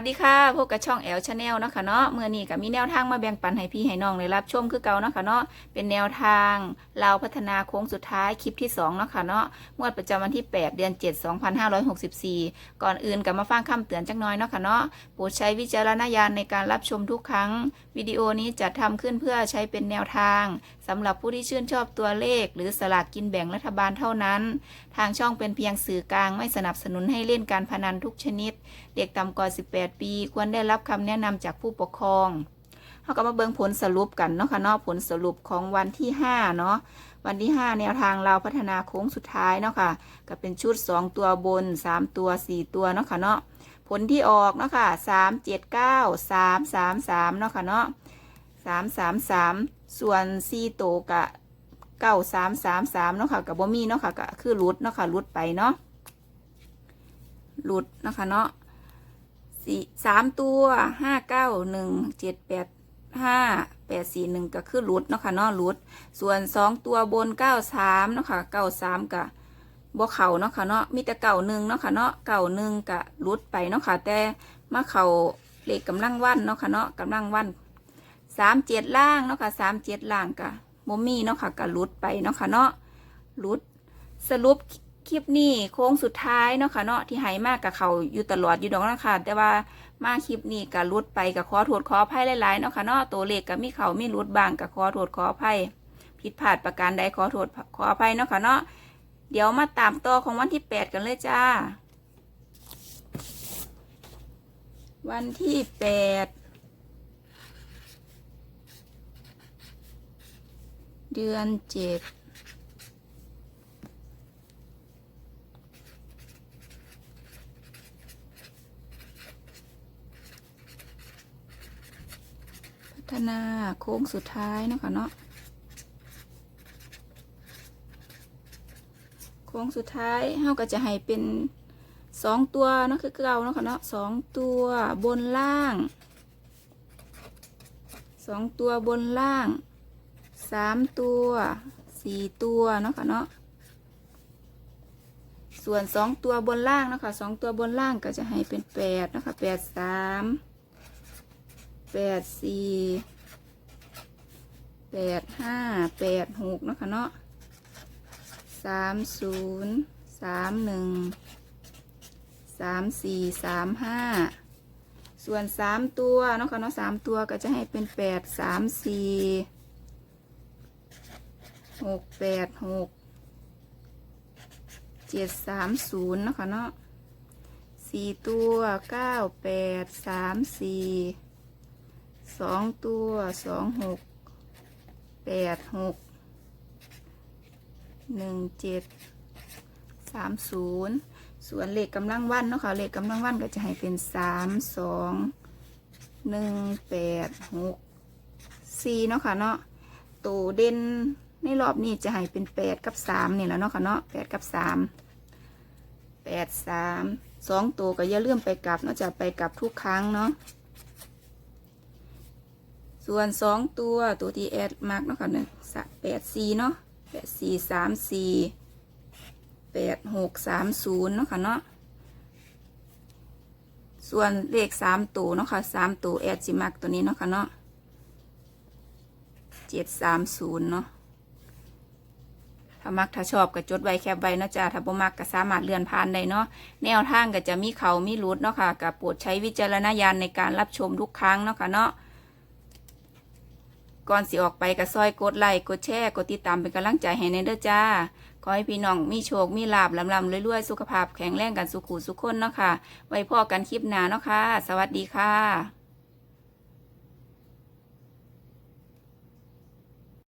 สดีค่ะพวกกับช่องแอลชาแนลเนาะค่ะเนาะเมื่อนี้ก็มีแนวทางมาแบ่งปันให้พี่ให้น้องได้รับชมคือเก่าเนาะค่ะเนาะเป็นแนวทางเราพัฒนาโค้งสุดท้ายคลิปที่2เนาะค่ะเนาะงวดประจำวันที่ 8 เดือน 7 2564 ก่อนอื่นกับมาฟังคำเตือนจักน้อยเนาะค่ะเนาะโปรดใช้วิจารณญาณในการรับชมทุกครั้ง วิดีโอนี้จะทำขึ้นเพื่อใช้เป็นแนวทางสำหรับผู้ที่ชื่นชอบตัวเลข หรือสลากกินแบ่งรัฐบาลเท่านั้น ทางช่องเป็นเพียงสื่อกลางไม่สนับสนุนให้เล่นการพนันทุกชนิด เด็กต่ำกว่า18ปี ควรได้รับคำแนะนำจากผู้ปกครองเขาก็มาเบิ่งผลสรุปกันเนาะค่ะเนาะผลสรุปของวันที่5เนาะวันที่ 5 แนวทางเราพัฒนาโค้งสุดท้ายเนาะค่ะ ก็เป็นชุด 2 ตัวบน 3 ตัว 4 ตัวเนาะค่ะเนาะผลที่ออกเนาะค่ะ3 7 9 3 3 3เนาะค่ะเนาะ3 3 3ส่วน4ตัวกะ9 3 3 3เนาะค่ะกับบ่มีเนาะค่ะก็คือหลุดเนาะค่ะหลุดไปเนาะหลุดนะคะเนาะ สี่สามตัวห้าเก้าหนึ่งเจ็ดแปดห้าแปดสี่หนึ่งก็คือหลุดเนาะค่ะเนาะลุดส่วนสองตัวบนเก้าสามเนาะค่ะเก้าสามกับ่เข่าเนาะค่ะเนาะมีแต่เก่าหนึ่งเนาะค่ะเนาะเก่าหนึ่งกะหลุดไปเนาะค่ะแต่มาเข่าเลขกำลังวันเนาะค่ะเนาะกำลังวันสามเจ็ดล่างเนาะค่ะสามเจ็ดล่างกะบ่มีเนาะค่ะกะหลุดไปเนาะค่ะเนาะหลุดสรุป คลิปนี้โค้งสุดท้ายเนาะค่ะเนาะที่หายมากกับเขาอยู่ตลอดอยู่ดอกนะค่ะแต่ว่ามาคลิปนี้กับรุดไปกับขอโทษขออภัยหลายๆเนาะค่ะเนาะตัวเลขกับมีเขามีรุดบางกับขอโทษขออภัยผิดพลาดประการใดขอโทษขออภัยเนาะค่ะเนาะเดี๋ยวมาตามต่อของวันที่แปดกันเลยจ้า วันที่แปดเดือนเจ็ด ฒนาโค้งสุดท้ายเนาะคะเนาะโค้งสุดท้ายเฮาก็จะให้เป็นสองตัวเนาะคือเก่าเนาะค่ะเนาะสองตัวบนล่างสองตัวบนล่างสามตัวสี่ตัวเนาะค่ะเนาะส่วนสองตัวบนล่างเนาะคะสองตัวบนล่างก็จะให้เป็นแปดเนาะคะแปดสาม แปดสี่แปดห้าแปดหกนะคะเนาะสามศูนย์สามหนึ่งสามสี่สามห้าส่วนสามตัวเนาะค่ะเนาะสามตัวก็จะให้เป็นแปดสามสี่หกแปดหกเจ็ดสามศูนย์เนาะค่ะเนาะสี่ตัวเก้าแปดสามสี่ สองตัวสองหกแปดหกหนึ่งเจ็ดสามศูนย์ส่วนเลขกำลังวันเนาะค่ะเลขกำลังวันก็จะให้เป็นสามสองหนึ่งแปดหกสี่เนาะค่ะเนาะตัวเด่นในรอบนี้จะให้เป็นแปดกับสามนี่แหละเนาะค่ะเนาะแปดกับสามแปดสามสองตัวก็อย่าเลื่อมไปกลับเนาะจะไปกลับทุกครั้งเนาะ ส่วนสองตัวตัวที่แอดมาร์กเนาะค่ะหนึ่งแปดสี่เนาะแปดสี่สามสี่แปดหกสามศูนย์เนาะค่ะเนาะส่วนเลขสามตัวเนาะค่ะสามตัวแอดสิมาร์กตัวนี้เนาะค่ะเนาะเจ็ดสามศูนย์เนาะถ้ามักถ้าชอบก็จดไว้แคปไว้เนาะจ้าถ้าบ่มักก็สามารถเลื่อนผ่านได้เนาะแนวทางก็จะมีเขามีรุดเนาะค่ะกับโปรดใช้วิจารณญาณในการรับชมทุกครั้งเนาะค่ะเนาะ ก่อนสิออกไปก็ซอยกดไลค์กดแชร์กดติดตามเป็นกำลังใจให้ในเด้อจ้า ขอให้พี่น้องมีโชค มีลาบลำลำรวยๆ สุขภาพแข็งแรงกันสุขุสุขคนเนาะค่ะ ไว้พ่อกันคลิปหน้าเนาะค่ะ สวัสดีค่ะ